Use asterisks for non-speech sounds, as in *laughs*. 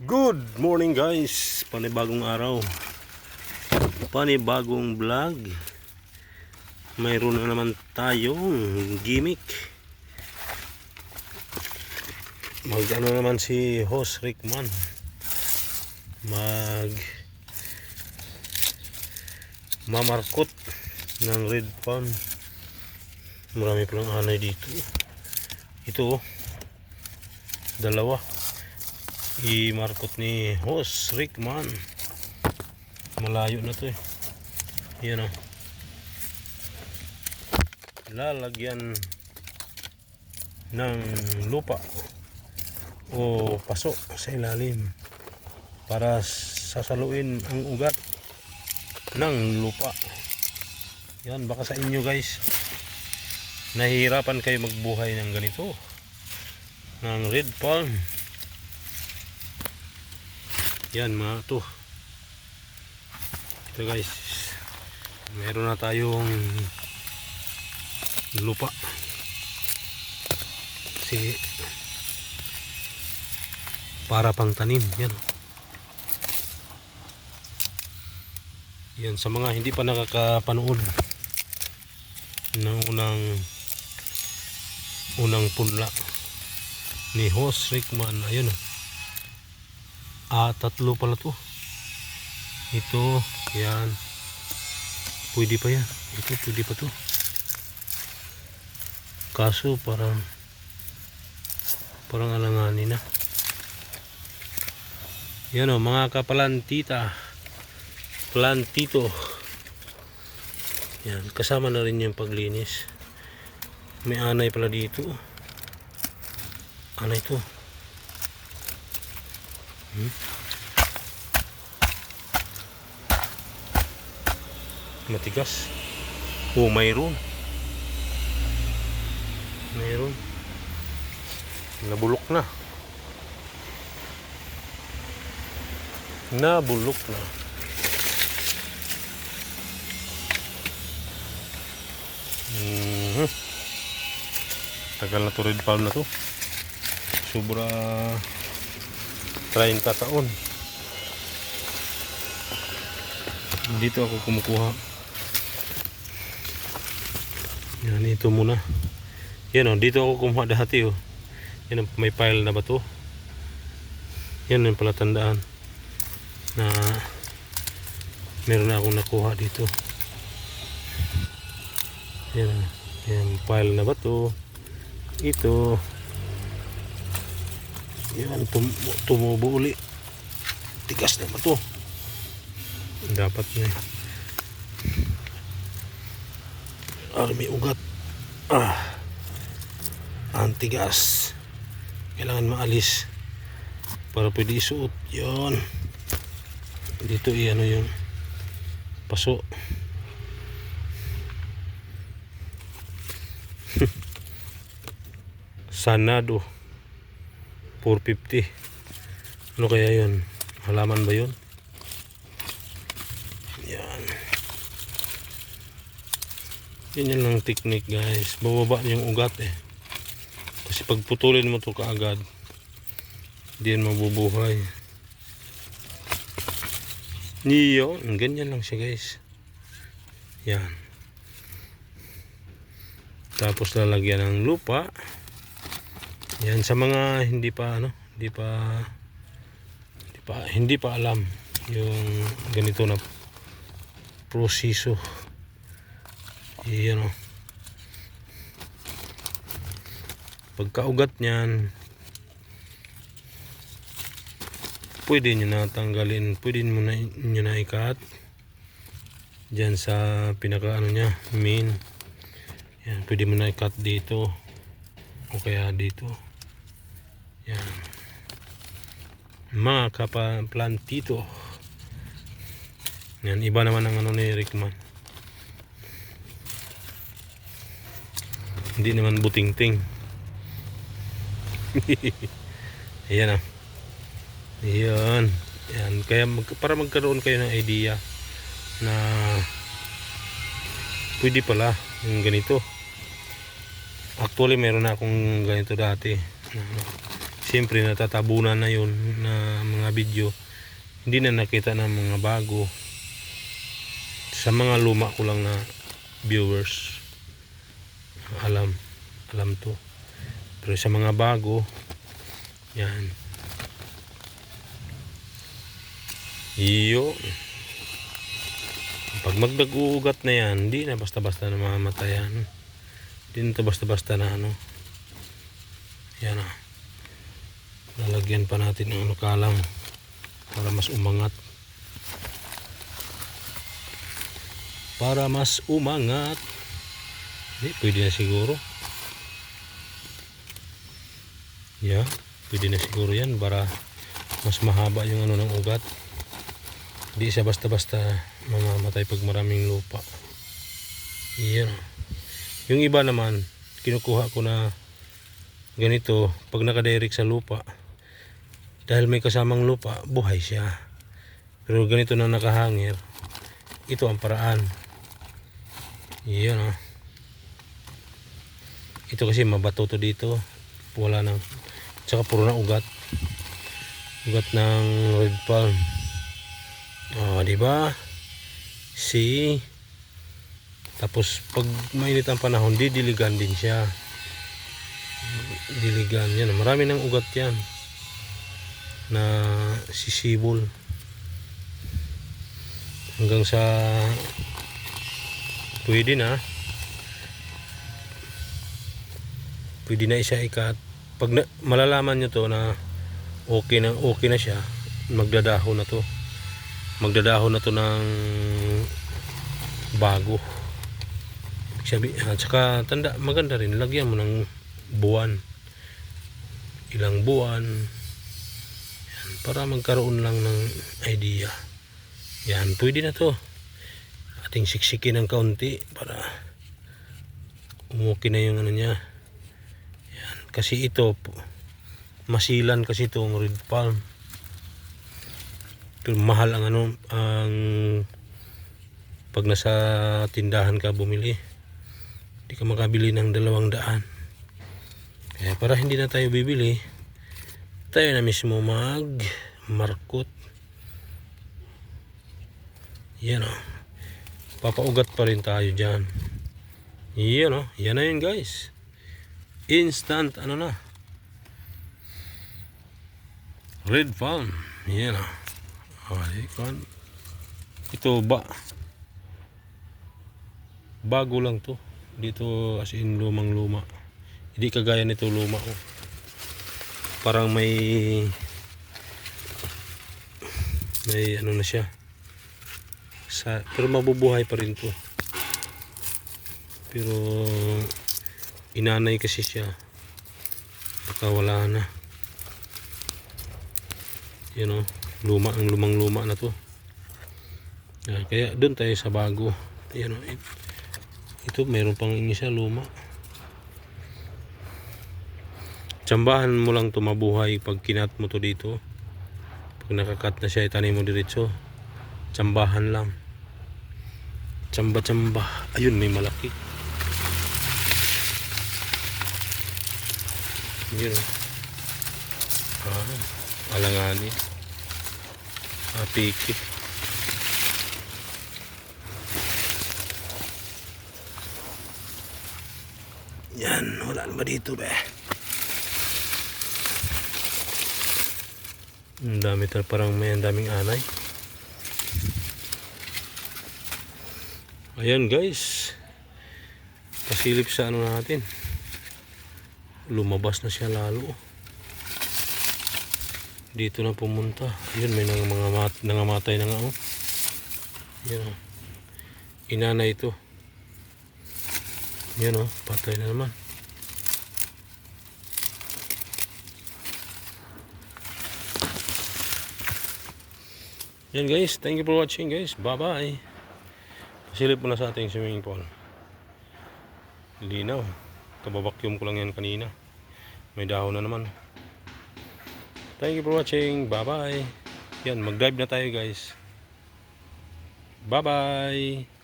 Good morning guys. Panibagong araw. Panibagong vlog. Mayroon na naman tayong gimmick. Mag ano naman si host Rickman. Mag Mamarkot ng red pan. Marami palang anay dito. Ito oh. Dalawa i-markot ni host Rickman malayo na to eh. Yan o lalagyan ng lupa o paso sa ilalim para sasaluin ang ugat ng lupa. Yan baka sa inyo guys nahihirapan kayo magbuhay ng ganito ng red palm yan mga to. Ito guys. Meron na tayong lupa. Kasi para pang tanim. Yan. Yan sa mga hindi pa nakakapanood ng unang unang punla ni Host Rickman. Ayun oh. Ah, tatlo pala to. Ito, yan. Pwede pa yan. Ito, pwede pa to. Kaso, parang parang alanganin na. Yan o, mga kapalantita. Plantito. Yan, kasama na rin yung paglinis. May anay pala dito. Anay to. Hmm? Matigas. Oh, mayroon. Mayroon. Nabulok na. Nabulok na. Mhm. Tagal na to red palm na to. Sobra 30 taon. Dito ako kumukuha. Yan, ito muna. Yan o, dito ako kumuha dati o. Yan ang may pile na ba to? Yan ang palatandaan na meron na akong nakuha dito. Yan, yan pile na ba to? Ito. Yan, tum tumubo uli. Tigas na ba to? Dapat na eh. Ah, may ugat. Ah. Ang tigas. Kailangan maalis. Para pwede isuot. Yan. Dito i ano yung paso. *laughs* Sanado. 450 ano kaya yun? Halaman ba yun? Yan. Yun yan lang technique guys. Bababa yung ugat eh. Kasi pag putulin mo to kaagad hindi yan mabubuhay. Yun ganyan lang siya guys. Yan. Tapos lalagyan ng lupa yan sa mga hindi pa ano, hindi pa hindi pa hindi pa alam yung ganito na proseso. Yan oh. Pagkaugat niyan pwede nyo na tanggalin, pwede mo na nyo na ikat diyan sa pinaka ano niya, main. Yan, pwede mo na ikat dito o kaya dito. Yan. Mga kapaplantito. Yan, iba naman ang ano ni Rickman. Hindi naman buting-ting. *laughs* Ayan ah. Ayan. Yan. Kaya mag, para magkaroon kayo ng idea na pwede pala yung ganito. Actually, meron na akong ganito dati. Siyempre natatabunan na yun na mga video. Hindi na nakita ng mga bago. Sa mga luma ko lang na viewers alam alam to. Pero sa mga bago yan. Iyo pag magdag-uugat na yan hindi na basta-basta na mamamatay yan. Hindi na basta-basta na ano. Yan ah lalagyan pa natin ng ano kalang para mas umangat. Para mas umangat. Hindi pwede na siguro. Yeah pwede na siguro yan para mas mahaba yung ano ng ugat. Hindi siya basta basta mamamatay pag maraming lupa. Yan yung iba naman kinukuha ko na ganito pag nakadirect sa lupa dahil may kasamang lupa buhay siya. Pero ganito na nakahangir ito ang paraan. Yan ah. Ito kasi mabato to dito. Wala nang tsaka puro na ugat. Ugat ng red palm. Oh di ba? Si tapos pag mainit ang panahon didiligan din siya. Diligan yan marami ng ugat yan na sisibol hanggang sa pwede na. Pwede na isa ikat. Pag na, malalaman nyo to na okay na okay na siya magdadahon na to. Magdadahon na to ng bago. Sabi at saka tanda maganda rin lagyan mo ng buwan. Ilang buwan para magkaroon lang ng idea. Yan pwede na to. Ating siksikin ng kaunti para umuki na yung ano niya. Yan kasi ito masilan kasi itong red palm. Pero mahal ang ano ang pag nasa tindahan ka bumili hindi ka makabili ng dalawang daan. Kaya para hindi na tayo bibili tayo na mismo mag markot yan o papaugat pa rin tayo dyan. Yan o yan na yun guys. Instant ano na. Red palm. Yan o oh, ikon. ito ba? Bago lang to. Dito as in lumang luma hindi kagaya nito luma oh. Parang may may ano na siya. Sa, pero mabubuhay pa rin to. Pero inanay kasi siya. Baka wala na. You know luma ang lumang luma na to. Yan, kaya doon tayo sa bago. You know, it, ito meron pang isa luma tsambahan mo lang to mabuhay pag kinat mo to dito. Pag nakakat na siya itanim mo diretso. Tsambahan lang. Tsamba tsamba ayun may malaki. Yun. Ah, alangani. Ah, pikit. Yan wala na ba dito be ang dami tal parang may ang daming anay. Ayan guys. Pasilip sa ano natin. Lumabas na siya lalo. Dito na pumunta. Yun may nang mga mat, nangamatay na nga oh. Yan oh. Inana ito yan oh. Patay na naman yan guys thank you for watching guys bye bye Silip mo na sa ating swimming pool. Linaw. Kababakyum ko lang yan kanina. May dahon na naman. Thank you for watching. Bye bye. Yan, mag-drive na tayo guys. Bye bye.